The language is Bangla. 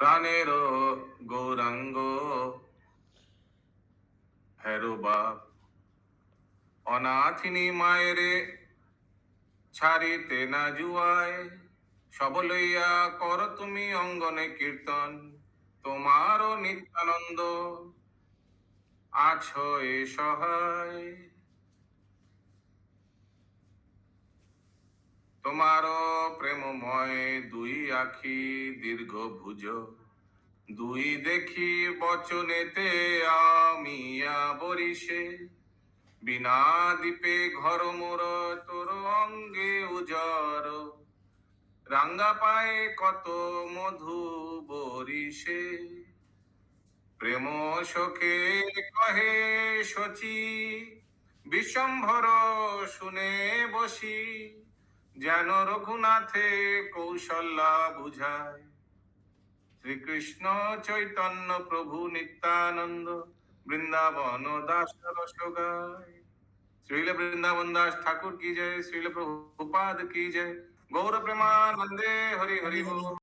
প্রাণের গৌরাঙ্গ। হেরো বাপ, অনাথিনী মায়েরে ছাড়িতে না জুয়ায় সব লইয়া কর তুমি অঙ্গনে কীর্তন। তোমারও নিত্যানন্দ আছো এ সহায়। তোমারও প্রেমময় দুই আখি দীর্ঘ ভুজ। দুই দেখি বচনেতে আমিয়া বরিষে বিনা দ্বীপে ঘর মোর তোর অঙ্গে উজর রাঙ্গা পায়ে কত মধু বরিষে। প্রেম শোকে কহে সচি বিশ্বম্ভর শুনে বসি। যেন রঘুনাথে কৌশল্যা বুঝায়। শ্রীকৃষ্ণ চৈতন্য প্রভু নিত্যানন্দ বৃন্দাবন দাস শ্রীল বৃন্দাবন দাস ঠাকুর কি জয়? শ্রীল প্রভুপাদ কি জয়? গৌর প্রেমানন্দে হরি হরি